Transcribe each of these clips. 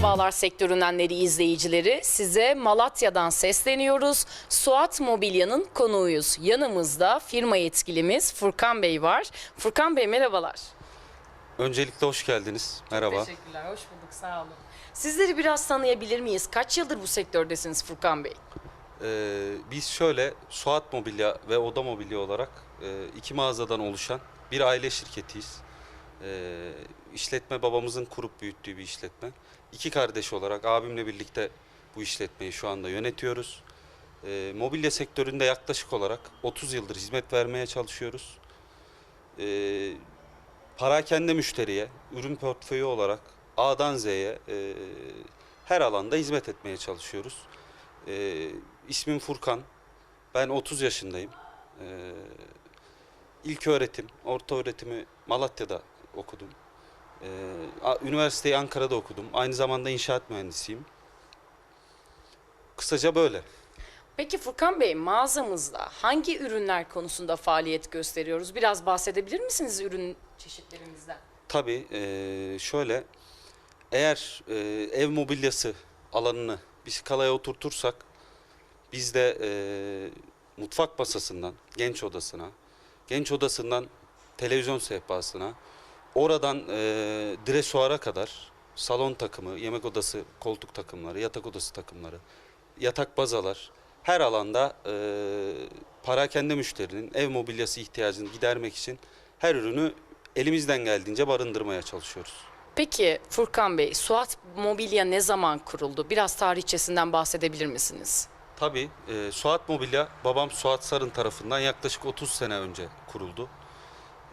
Merhabalar sektör ürünleri izleyicileri. Size Malatya'dan sesleniyoruz. Suat Mobilya'nın konuğuyuz. Yanımızda firma yetkilimiz Furkan Bey var. Furkan Bey merhabalar. Öncelikle hoş geldiniz. Merhaba. Teşekkürler, hoş bulduk, sağ olun. Sizleri biraz tanıyabilir miyiz? Kaç yıldır bu sektördesiniz Furkan Bey? Ee, biz şöyle Suat Mobilya ve Oda Mobilya olarak e, iki mağazadan oluşan bir aile şirketiyiz. Ee, işletme babamızın kurup büyüttüğü bir işletme. İki kardeş olarak abimle birlikte bu işletmeyi şu anda yönetiyoruz. Ee, mobilya sektöründe yaklaşık olarak 30 yıldır hizmet vermeye çalışıyoruz. Ee, parakende müşteriye, ürün portföyü olarak A'dan Z'ye e, her alanda hizmet etmeye çalışıyoruz. Ee, ismim Furkan. Ben 30 yaşındayım. Ee, ilk öğretim, orta öğretimi Malatya'da okudum. Ee, üniversiteyi Ankara'da okudum. Aynı zamanda inşaat mühendisiyim. Kısaca böyle. Peki Furkan Bey mağazamızda hangi ürünler konusunda faaliyet gösteriyoruz? Biraz bahsedebilir misiniz ürün çeşitlerimizden? Tabii eee, şöyle eğer eee, ev mobilyası alanını bir skalaya oturtursak bizde eee, mutfak masasından genç odasına, genç odasından televizyon sehpasına, oradan eee dresuara kadar salon takımı, yemek odası koltuk takımları, yatak odası takımları, yatak bazalar her alanda eee parakende müşterinin ev mobilyası ihtiyacını gidermek için her ürünü elimizden geldiğince barındırmaya çalışıyoruz. Peki Furkan Bey, Suat Mobilya ne zaman kuruldu? Biraz tarihçesinden bahsedebilir misiniz? Tabii e, Suat Mobilya babam Suat Sarın tarafından yaklaşık 30 sene önce kuruldu.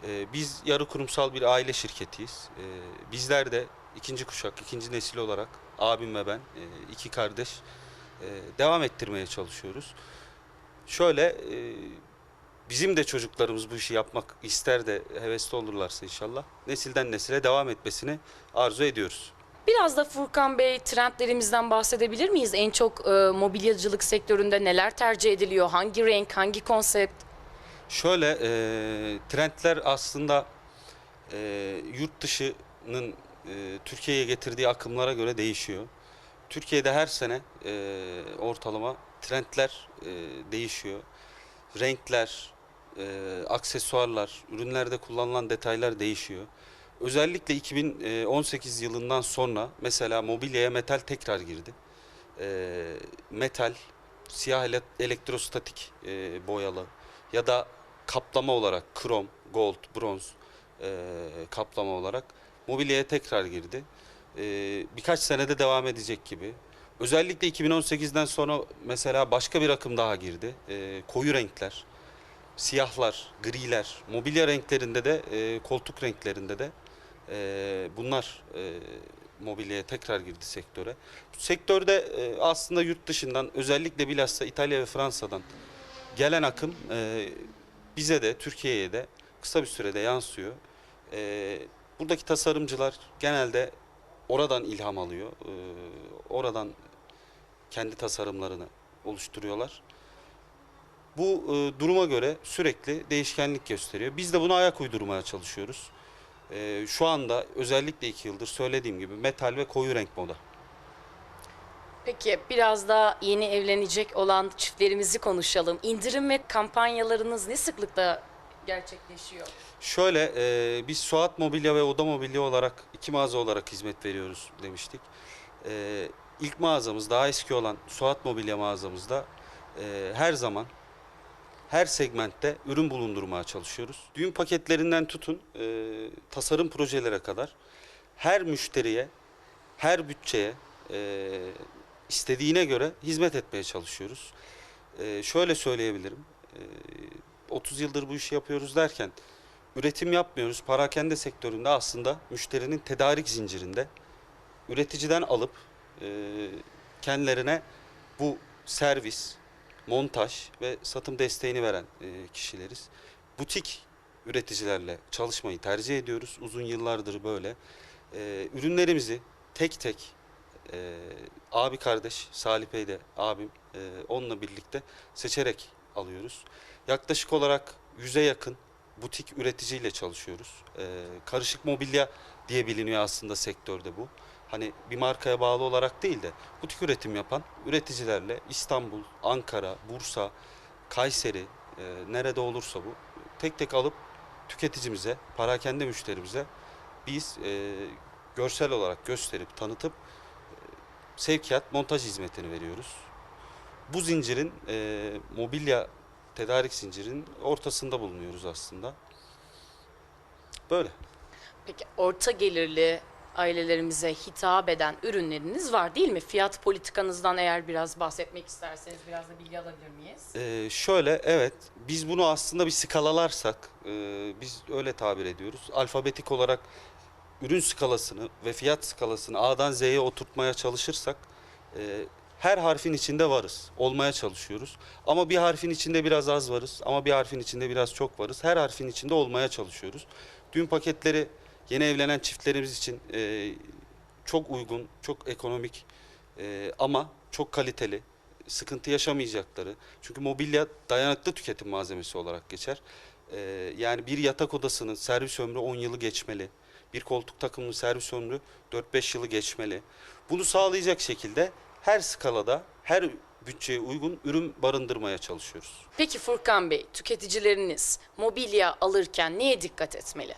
E, biz yarı kurumsal bir aile şirketiyiz. E, bizler de ikinci kuşak, ikinci nesil olarak abim ve ben e, iki kardeş e, devam ettirmeye çalışıyoruz. Şöyle e, bizim de çocuklarımız bu işi yapmak ister de hevesli olurlarsa inşallah nesilden nesile devam etmesini arzu ediyoruz. Biraz da Furkan Bey trendlerimizden bahsedebilir miyiz? En çok e, mobilyacılık sektöründe neler tercih ediliyor? Hangi renk, hangi konsept? Şöyle e, trendler aslında e, yurt dışının e, Türkiye'ye getirdiği akımlara göre değişiyor. Türkiye'de her sene e, ortalama trendler e, değişiyor. Renkler, e, aksesuarlar, ürünlerde kullanılan detaylar değişiyor. Özellikle 2018 yılından sonra mesela mobilyaya metal tekrar girdi. E, metal, siyah ele- elektrostatik e, boyalı ya da kaplama olarak krom, gold, bronz e, kaplama olarak mobilyaya tekrar girdi. E, birkaç senede devam edecek gibi. Özellikle 2018'den sonra mesela başka bir akım daha girdi. E, koyu renkler, siyahlar, griler, mobilya renklerinde de e, koltuk renklerinde de e, bunlar e, mobilyaya tekrar girdi sektöre. Sektörde e, aslında yurt dışından özellikle bilhassa İtalya ve Fransa'dan gelen akım e, bize de Türkiye'ye de kısa bir sürede yansıyor. E, buradaki tasarımcılar genelde oradan ilham alıyor. E, oradan kendi tasarımlarını oluşturuyorlar. Bu e, duruma göre sürekli değişkenlik gösteriyor. Biz de buna ayak uydurmaya çalışıyoruz. E, şu anda özellikle iki yıldır söylediğim gibi metal ve koyu renk moda. Peki biraz da yeni evlenecek olan çiftlerimizi konuşalım. İndirim ve kampanyalarınız ne sıklıkla gerçekleşiyor? Şöyle e, biz Suat Mobilya ve Oda Mobilya olarak iki mağaza olarak hizmet veriyoruz demiştik. E, ilk mağazamız daha eski olan Suat Mobilya mağazamızda e, her zaman her segmentte ürün bulundurmaya çalışıyoruz. Düğün paketlerinden tutun e, tasarım projelere kadar her müşteriye, her bütçeye e, istediğine göre hizmet etmeye çalışıyoruz. E, şöyle söyleyebilirim. E, 30 yıldır bu işi yapıyoruz derken üretim yapmıyoruz. Parakende sektöründe aslında müşterinin tedarik zincirinde üreticiden alıp e, kendilerine bu servis, montaj ve satım desteğini veren e, kişileriz. Butik üreticilerle çalışmayı tercih ediyoruz. Uzun yıllardır böyle. E, ürünlerimizi tek tek e, abi kardeş Salih Bey de abim e, onunla birlikte seçerek alıyoruz. Yaklaşık olarak 100'e yakın butik üreticiyle çalışıyoruz. E, karışık mobilya diye biliniyor aslında sektörde bu. Hani bir markaya bağlı olarak değil de butik üretim yapan üreticilerle İstanbul, Ankara, Bursa, Kayseri e, nerede olursa bu tek tek alıp tüketicimize, parakende müşterimize biz e, görsel olarak gösterip tanıtıp sevkiyat, montaj hizmetini veriyoruz. Bu zincirin e, mobilya tedarik zincirinin ortasında bulunuyoruz aslında. Böyle. Peki orta gelirli ailelerimize hitap eden ürünleriniz var değil mi? Fiyat politikanızdan eğer biraz bahsetmek isterseniz biraz da bilgi alabilir miyiz? Ee, şöyle evet biz bunu aslında bir skalalarsak e, biz öyle tabir ediyoruz. Alfabetik olarak ürün skalasını ve fiyat skalasını A'dan Z'ye oturtmaya çalışırsak e, her harfin içinde varız. Olmaya çalışıyoruz. Ama bir harfin içinde biraz az varız. Ama bir harfin içinde biraz çok varız. Her harfin içinde olmaya çalışıyoruz. Düğün paketleri yeni evlenen çiftlerimiz için e, çok uygun, çok ekonomik e, ama çok kaliteli, sıkıntı yaşamayacakları. Çünkü mobilya dayanıklı tüketim malzemesi olarak geçer. E, yani bir yatak odasının servis ömrü 10 yılı geçmeli. Bir koltuk takımının servis ömrü 4-5 yılı geçmeli. Bunu sağlayacak şekilde her skalada, her bütçeye uygun ürün barındırmaya çalışıyoruz. Peki Furkan Bey, tüketicileriniz mobilya alırken neye dikkat etmeli?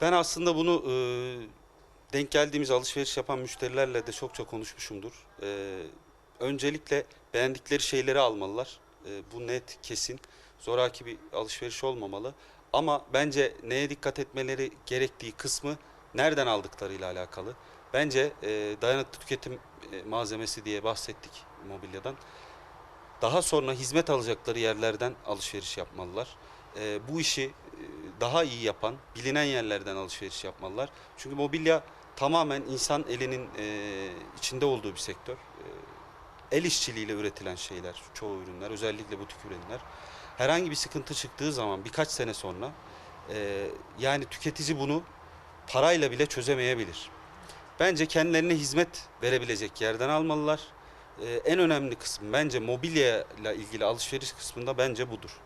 Ben aslında bunu e, denk geldiğimiz alışveriş yapan müşterilerle de çokça konuşmuşumdur. E, öncelikle beğendikleri şeyleri almalılar. E, bu net, kesin. Zoraki bir alışveriş olmamalı. Ama bence neye dikkat etmeleri gerektiği kısmı nereden aldıklarıyla alakalı. Bence e, dayanıklı tüketim e, malzemesi diye bahsettik mobilyadan. Daha sonra hizmet alacakları yerlerden alışveriş yapmalılar. E, bu işi e, daha iyi yapan, bilinen yerlerden alışveriş yapmalılar. Çünkü mobilya tamamen insan elinin e, içinde olduğu bir sektör. E, el işçiliğiyle üretilen şeyler, çoğu ürünler, özellikle butik ürünler. Herhangi bir sıkıntı çıktığı zaman birkaç sene sonra e, yani tüketici bunu parayla bile çözemeyebilir. Bence kendilerine hizmet verebilecek yerden almalılar. E, en önemli kısım bence mobilya ile ilgili alışveriş kısmında bence budur.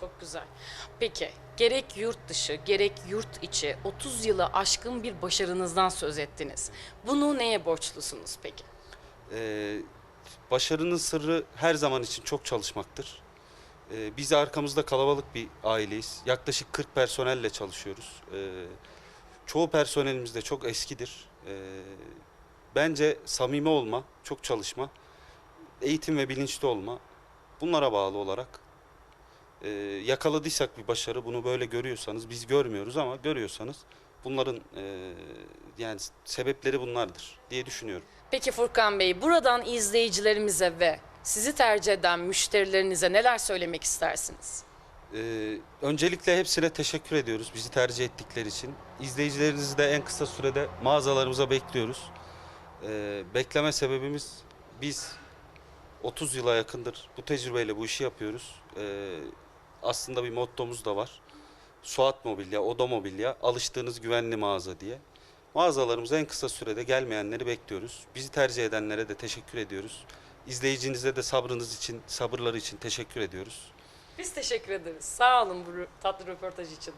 Çok güzel. Peki gerek yurt dışı gerek yurt içi 30 yılı aşkın bir başarınızdan söz ettiniz. Bunu neye borçlusunuz peki? Ee, başarının sırrı her zaman için çok çalışmaktır. Ee, biz arkamızda kalabalık bir aileyiz. Yaklaşık 40 personelle çalışıyoruz. Ee, çoğu personelimiz de çok eskidir. Ee, bence samimi olma, çok çalışma, eğitim ve bilinçli olma bunlara bağlı olarak e, yakaladıysak bir başarı bunu böyle görüyorsanız biz görmüyoruz ama görüyorsanız bunların e, yani sebepleri bunlardır diye düşünüyorum. Peki Furkan Bey buradan izleyicilerimize ve sizi tercih eden müşterilerinize neler söylemek istersiniz? Ee, öncelikle hepsine teşekkür ediyoruz bizi tercih ettikleri için. İzleyicilerinizi de en kısa sürede mağazalarımıza bekliyoruz. Ee, bekleme sebebimiz biz 30 yıla yakındır bu tecrübeyle bu işi yapıyoruz. Ee, aslında bir mottomuz da var. Suat Mobilya, Oda Mobilya, alıştığınız güvenli mağaza diye. Mağazalarımıza en kısa sürede gelmeyenleri bekliyoruz. Bizi tercih edenlere de teşekkür ediyoruz. İzleyicinize de sabrınız için, sabırları için teşekkür ediyoruz. Biz teşekkür ederiz. Sağ olun bu tatlı röportaj için.